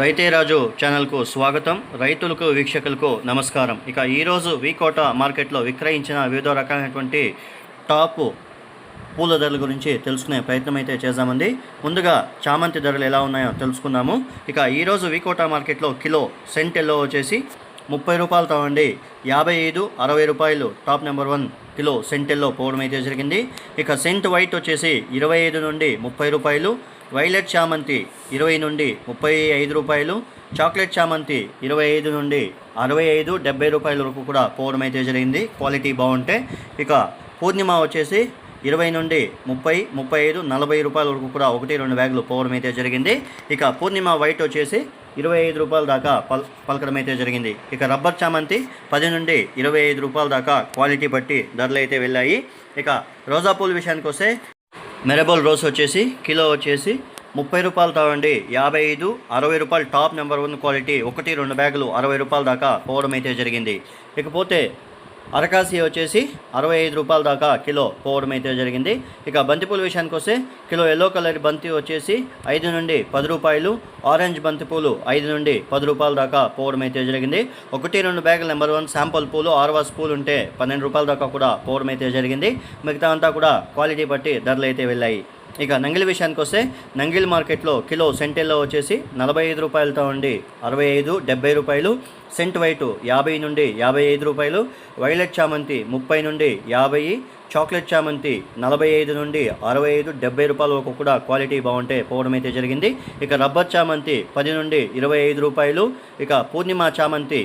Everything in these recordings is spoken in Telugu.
రైతేరాజు ఛానల్కు స్వాగతం. రైతులకు వీక్షకులకు నమస్కారం. ఇక ఈరోజు వీకోట మార్కెట్లో విక్రయించిన వివిధ రకాలైనటువంటి టాప్ పూల ధరల గురించి తెలుసుకునే ప్రయత్నం అయితే చేద్దామండి. ముందుగా చామంతి ధరలు ఎలా ఉన్నాయో తెలుసుకుందాము. ఇక ఈరోజు వీకోట మార్కెట్లో కిలో సెంట్ ఎల్లో వచ్చేసి ముప్పై రూపాయలతో తవ్వండి యాభై ఐదు అరవై రూపాయలు టాప్ నెంబర్ వన్ కిలో సెంటెల్లో పోవడం అయితే జరిగింది. ఇక సెంట్ వైట్ వచ్చేసి ఇరవై ఐదు నుండి ముప్పై రూపాయలు వైలెట్ చామంతి ఇరవై నుండి ముప్పై ఐదు రూపాయలు చాక్లెట్ చామంతి ఇరవై ఐదు నుండి అరవై ఐదు డెబ్బై రూపాయల వరకు కూడా పోవడం అయితే జరిగింది. క్వాలిటీ బాగుంటే ఇక పూర్ణిమ వచ్చేసి ఇరవై నుండి ముప్పై ముప్పై ఐదు నలభై రూపాయల వరకు కూడా ఒకటి రెండు బ్యాగులు పోవడం అయితే జరిగింది. ఇక పూర్ణిమ వైట్ వచ్చేసి ఇరవై ఐదు రూపాయల దాకా పల్ పలకడం అయితే జరిగింది. ఇక రబ్బర్ చామంతి పది నుండి ఇరవై ఐదు రూపాయల దాకా క్వాలిటీ బట్టి ధరలు అయితే వెళ్ళాయి. ఇక రోజా పూల విషయానికి వస్తే మెరబల్ రోస్ వచ్చేసి కిలో వచ్చేసి ముప్పై రూపాయలు తావండి యాభై ఐదు అరవై రూపాయలు టాప్ నెంబర్ వన్ క్వాలిటీ. ఒకటి రెండు బ్యాగులు అరవై రూపాయల దాకా పోవడం అయితే జరిగింది. ఇకపోతే అరకాసి వచ్చేసి అరవై ఐదు రూపాయల దాకా కిలో పోవడం అయితే జరిగింది. ఇక బంతిపూల విషయానికి వస్తే కిలో ఎల్లో కలర్ బంతి వచ్చేసి ఐదు నుండి పది రూపాయలు ఆరెంజ్ బంతిపూలు ఐదు నుండి పది రూపాయల దాకా పోవడం అయితే జరిగింది. ఒకటి రెండు బ్యాగులు నెంబర్ వన్ శాంపుల్ పూలు ఆర్వాస్ పూలు ఉంటే పన్నెండు రూపాయల దాకా కూడా పోవడం అయితే జరిగింది. మిగతా అంతా కూడా క్వాలిటీ బట్టి ధరలు అయితే వెళ్ళాయి. ఇక నంగిలి విషయానికి వస్తే నంగిలి మార్కెట్లో కిలో సెంటెల్లో వచ్చేసి నలభై ఐదు రూపాయలతో ఉండి అరవై ఐదు డెబ్బై రూపాయలు. సెంట్ వైటు యాభై నుండి యాభై ఐదు రూపాయలు. వైలెట్ చామంతి ముప్పై నుండి యాభై చాక్లెట్ చామంతి నలభై ఐదు నుండి అరవై ఐదు డెబ్బై రూపాయల వరకు కూడా క్వాలిటీ బాగుంటే పోవడం అయితే జరిగింది. ఇక రబ్బర్ చామంతి పది నుండి ఇరవై ఐదు రూపాయలు. ఇక పూర్ణిమ చామంతి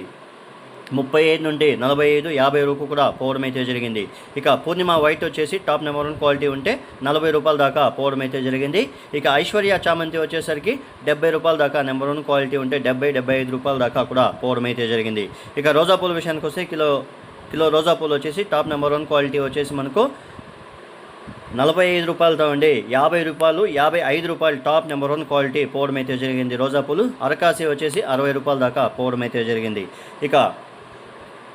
ముప్పై ఐదు నుండి నలభై ఐదు యాభై వరకు కూడా పోవడం అయితే జరిగింది. ఇక పూర్ణిమ వైట్ వచ్చేసి టాప్ నెంబర్ వన్ క్వాలిటీ ఉంటే నలభై రూపాయల దాకా పోవడం అయితే జరిగింది. ఇక ఐశ్వర్య చామంతి వచ్చేసరికి డెబ్బై రూపాయల దాకా నెంబర్ వన్ క్వాలిటీ ఉంటే డెబ్బై డెబ్బై ఐదు రూపాయల దాకా కూడా పోవడం అయితే జరిగింది. ఇక రోజా పూల విషయానికి వస్తే కిలో కిలో రోజా పూలు వచ్చేసి టాప్ నెంబర్ వన్ క్వాలిటీ వచ్చేసి మనకు నలభై ఐదు రూపాయలతో ఉండి యాభై రూపాయలు యాభై ఐదు రూపాయలు టాప్ నెంబర్ వన్ క్వాలిటీ పోవడం అయితే జరిగింది. రోజా పూలు అరకాసి వచ్చేసి అరవై రూపాయల దాకా పోవడం అయితే జరిగింది. ఇక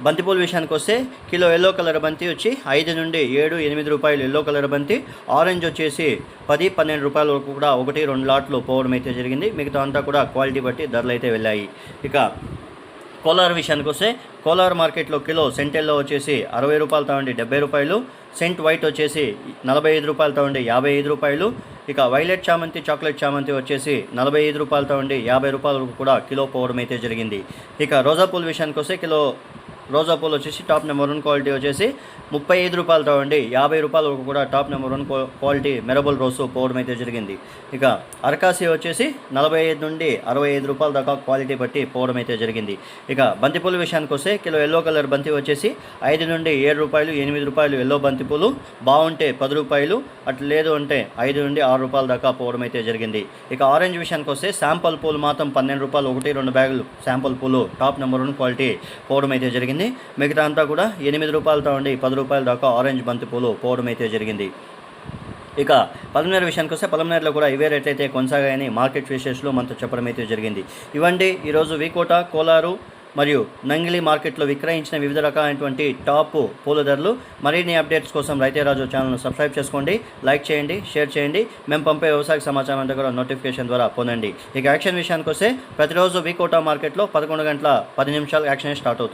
బంతిపూల విషయానికి వస్తే కిలో ఎల్లో కలర్ బంతి వచ్చి ఐదు నుండి ఏడు ఎనిమిది రూపాయలు ఎల్లో కలర్ బంతి. ఆరెంజ్ వచ్చేసి పది పన్నెండు రూపాయల వరకు కూడా ఒకటి రెండు లాట్లు పోవడం అయితే జరిగింది. మిగతా అంతా కూడా క్వాలిటీ బట్టి ధరలు అయితే వెళ్ళాయి. ఇక కోలార్ విషయానికి వస్తే కోలార్ మార్కెట్లో కిలో సెంటెల్లో వచ్చేసి అరవై రూపాయలతో ఉండి డెబ్బై రూపాయలు. సెంట్ వైట్ వచ్చేసి నలభై ఐదు రూపాయలతో ఉండి యాభై ఐదు రూపాయలు. ఇక వైలెట్ చామంతి చాక్లెట్ చామంతి వచ్చేసి నలభై ఐదు రూపాయలతో ఉండి యాభై రూపాయల వరకు కూడా కిలో పోవడం అయితే జరిగింది. ఇక రోజా పూల విషయానికి వస్తే కిలో రోజా పూలు వచ్చేసి టాప్ నెంబర్ వన్ క్వాలిటీ వచ్చేసి ముప్పై ఐదు రూపాయలతో అండి యాభై రూపాయల వరకు కూడా టాప్ నెంబర్ వన్ క్వాలిటీ మెరబుల్ రోజు పోవడం అయితే జరిగింది. ఇక అరకాసి వచ్చేసి నలభై ఐదు నుండి అరవై ఐదు రూపాయల దాకా క్వాలిటీ బట్టి పోవడం అయితే జరిగింది. ఇక బంతిపూల విషయానికి వస్తే కిలో ఎల్లో కలర్ బంతి వచ్చేసి ఐదు నుండి ఏడు రూపాయలు ఎనిమిది రూపాయలు ఎల్లో బంతిపూలు బాగుంటే పది రూపాయలు అట్లా లేదు అంటే ఐదు నుండి ఆరు రూపాయల దాకా పోవడం అయితే జరిగింది. ఇక ఆరెంజ్ విషయానికి వస్తే శాంపుల్ పూలు మాత్రం పన్నెండు రూపాయలు ఒకటి రెండు బ్యాగులు శాంపుల్ పూలు టాప్ నెంబర్ వన్ క్వాలిటీ పోవడం అయితే జరిగింది. మిగతా అంతా కూడా ఎనిమిది రూపాయలతో ఉండి పది రూపాయల దాకా ఆరెంజ్ బంతి పూలు పోవడం అయితే జరిగింది. ఇక పలమనేరు విషయానికి వస్తే పలమనేరులో కూడా ఇవే రేట్ అయితే కొనసాగాయని మార్కెట్ విశేషాలు మనతో చెప్పడం అయితే జరిగింది. ఇవ్వండి ఈరోజు వికోట కోలారు మరియు నంగిలి మార్కెట్లో విక్రయించిన వివిధ రకాలైనటువంటి టాప్ పూల ధరలు మరిన్ని అప్డేట్స్ కోసం రైతేరాజు ఛానల్ను సబ్స్క్రైబ్ చేసుకోండి లైక్ చేయండి షేర్ చేయండి. మేము పంపే వ్యవసాయ సమాచారం అంతా కూడా నోటిఫికేషన్ ద్వారా పొందండి. ఇక యాక్షన్ విషయానికి వస్తే ప్రతిరోజు వికోట మార్కెట్లో పదకొండు గంటల పది నిమిషాలు యాక్షన్ స్టార్ట్ అవుతుంది.